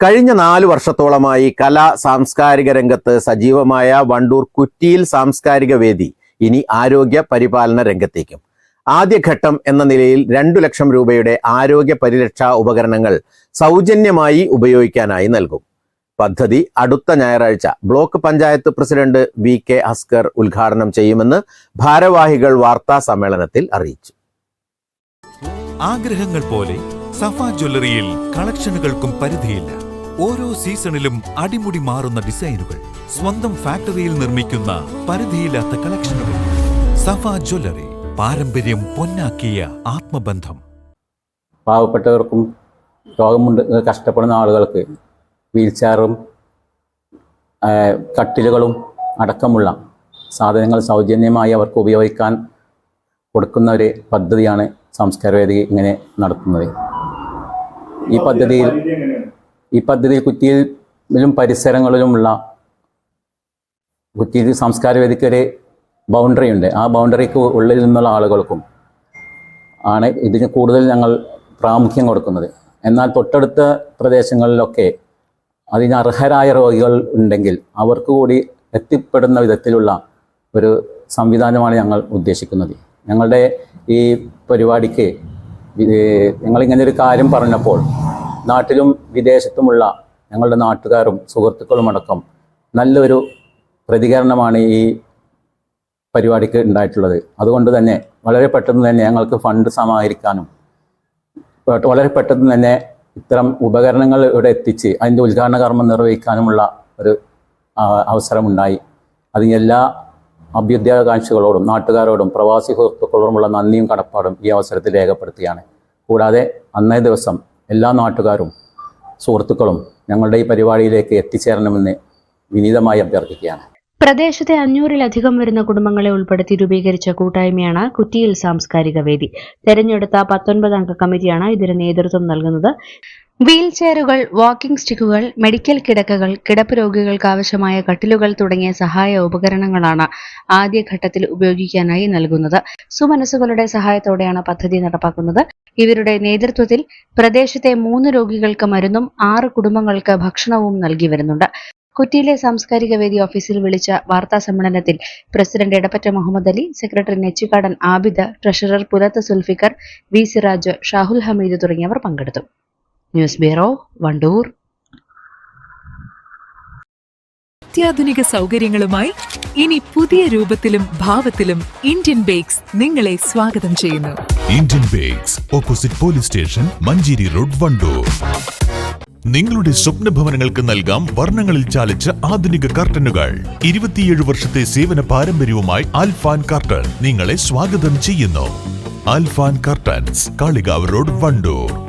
കഴിഞ്ഞ നാല് വർഷത്തോളമായി കലാ സാംസ്കാരിക രംഗത്ത് സജീവമായ വണ്ടൂർ കുറ്റിയിൽ സാംസ്കാരിക വേദി ഇനി ആരോഗ്യ പരിപാലന രംഗത്തേക്കും. ആദ്യഘട്ടം എന്ന നിലയിൽ രണ്ടു ലക്ഷം രൂപയുടെ ആരോഗ്യ പരിരക്ഷാ ഉപകരണങ്ങൾ സൗജന്യമായി ഉപയോഗിക്കാനായി നൽകും. പദ്ധതി അടുത്ത ഞായറാഴ്ച block panchayat president V K Askar ഉദ്ഘാടനം ചെയ്യുമെന്ന് ഭാരവാഹികൾ വാർത്താ സമ്മേളനത്തിൽ അറിയിച്ചു. ആഗ്രഹങ്ങൾ പോലെ സഫ ജ്വല്ലറിയിൽ കളക്ഷനുകൾക്കും പരിധിയില്ല. ഓരോ സീസണിലും അടിമുടി മാറുന്ന ഡിസൈനുകൾ സ്വന്തം ഫാക്ടറിയിൽ നിർമ്മിക്കുന്ന പരിധിയില്ലാത്ത കളക്ഷനുകൾ. സഫ ജ്വല്ലറി പാരമ്പര്യം പൊന്നാക്കിയ ആത്മബന്ധം. പാവപ്പെട്ടവർക്കും രോഗമുണ്ട് കഷ്ടപ്പെടുന്ന ആളുകൾക്ക് വീൽ ചെയറും കട്ടിലുകളും അടക്കമുള്ള സാധനങ്ങൾ സൗജന്യമായി അവർക്ക് ഉപയോഗിക്കാൻ കൊടുക്കുന്ന ഒരു പദ്ധതിയാണ് സംസ്കാരവേദി ഇങ്ങനെ നടത്തുന്നത്. ഈ പദ്ധതിയിൽ ഈ പദ്ധതിയിൽ കുറ്റിയിലും പരിസരങ്ങളിലുമുള്ള കുറ്റിയിൽ സംസ്കാരവേദിക്ക് ഒരു ബൗണ്ടറി ഉണ്ട്. ആ ബൗണ്ടറിക്ക് ഉള്ളിൽ നിന്നുള്ള ആളുകൾക്കും ആണ് ഇതിന് കൂടുതൽ ഞങ്ങൾ പ്രാമുഖ്യം കൊടുക്കുന്നത്. എന്നാൽ തൊട്ടടുത്ത പ്രദേശങ്ങളിലൊക്കെ അതിന് അർഹരായ രോഗികൾ ഉണ്ടെങ്കിൽ അവർക്ക് കൂടി എത്തിപ്പെടുന്ന വിധത്തിലുള്ള ഒരു സംവിധാനമാണ് ഞങ്ങൾ ഉദ്ദേശിക്കുന്നത്. ഞങ്ങളുടെ ഈ പരിപാടിക്ക് ഞങ്ങളിങ്ങനെ ഒരു കാര്യം പറഞ്ഞപ്പോൾ നാട്ടിലും വിദേശത്തുമുള്ള ഞങ്ങളുടെ നാട്ടുകാരും സുഹൃത്തുക്കളും അടക്കം നല്ലൊരു പ്രതികരണമാണ് ഈ പരിപാടിക്ക് ഉണ്ടായിട്ടുള്ളത്. അതുകൊണ്ട് തന്നെ വളരെ പെട്ടെന്ന് തന്നെ ഞങ്ങൾക്ക് ഫണ്ട് സമാഹരിക്കാനും വളരെ പെട്ടെന്ന് തന്നെ ഇത്തരം ഉപകരണങ്ങൾ ഇവിടെ എത്തിച്ച് അതിന്റെ ഉദ്ഘാടന കർമ്മം നിർവഹിക്കാനുമുള്ള ഒരു അവസരമുണ്ടായി. അതിന് എല്ലാ അഭ്യുദയാകാംക്ഷികളോടും നാട്ടുകാരോടും പ്രവാസി സുഹൃത്തുക്കളോടുമുള്ള നന്ദിയും കടപ്പാടും ഈ അവസരത്തിൽ രേഖപ്പെടുത്തുകയാണ്. കൂടാതെ അന്നേ ദിവസം എല്ലാ നാട്ടുകാരും സുഹൃത്തുക്കളും ഞങ്ങളുടെ ഈ പരിപാടിയിലേക്ക് എത്തിച്ചേരണമെന്ന് വിനീതമായി അഭ്യർത്ഥിക്കുകയാണ്. പ്രദേശത്തെ അഞ്ഞൂറിലധികം വരുന്ന കുടുംബങ്ങളെ ഉൾപ്പെടുത്തി രൂപീകരിച്ച കൂട്ടായ്മയാണ് കുറ്റിയിൽ സാംസ്കാരിക വേദി. തെരഞ്ഞെടുത്ത പത്തൊൻപത് അംഗ കമ്മിറ്റിയാണ് ഇതിന് നേതൃത്വം നൽകുന്നത്. വീൽ ചെയറുകൾ വാക്കിംഗ് സ്റ്റിക്കുകൾ മെഡിക്കൽ കിടക്കകൾ കിടപ്പ് രോഗികൾക്ക് ആവശ്യമായ കട്ടിലുകൾ തുടങ്ങിയ സഹായ ഉപകരണങ്ങളാണ് ആദ്യഘട്ടത്തിൽ ഉപയോഗിക്കാനായി നൽകുന്നത്. സുമനസ്സുകളുടെ സഹായത്തോടെയാണ് പദ്ധതി നടപ്പാക്കുന്നത്. ഇവരുടെ നേതൃത്വത്തിൽ പ്രദേശത്തെ മൂന്ന് രോഗികൾക്ക് മരുന്നും ആറ് കുടുംബങ്ങൾക്ക് ഭക്ഷണവും നൽകി വരുന്നുണ്ട്. കുറ്റിയിലെ സാംസ്കാരിക വേദി ഓഫീസിൽ വിളിച്ച വാർത്താ സമ്മേളനത്തിൽ president Edappatta Muhammad Ali secretary Nechikkadan Abida treasurer Pulath Zulfikar V Siraj Shahul Hameed തുടങ്ങിയവർ പങ്കെടുത്തു. News bureau Wandoor. അത്യാധുനിക സൗകര്യങ്ങളുമായി ഇനി പുതിയ രൂപത്തിലും ഭാവത്തിലും ഇന്ത്യൻ ബേക്സ് നിങ്ങളെ സ്വാഗതം ചെയ്യുന്നു. Indian bakes opposite police station Manjeri road Wandoor നിങ്ങളുടെ സ്വപ്ന ഭവനങ്ങൾക്ക് നൽകാം വർണങ്ങളിൽ ചാലിച്ച ആധുനിക കർട്ടനുകൾ. ഇരുപത്തിയേഴ് വർഷത്തെ സേവന പാരമ്പര്യവുമായി അൽഫാൻ കർട്ടൻ നിങ്ങളെ സ്വാഗതം ചെയ്യുന്നു. Alfan curtains Kalikavu road Wandoor